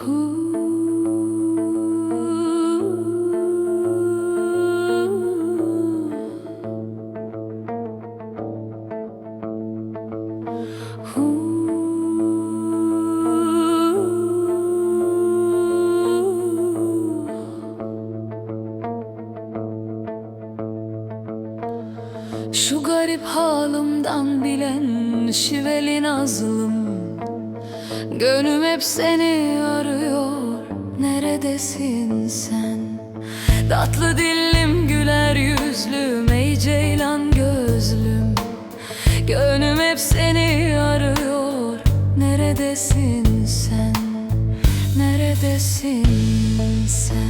Şu garip halımdan bilen şiveli nazlım Gönlüm hep seni arıyor Neredesin sen? Tatlı dillim güler yüzlüm Ey ceylan gözlüm Gönlüm hep seni arıyor Neredesin sen? Neredesin sen?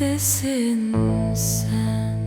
Neredesin sen?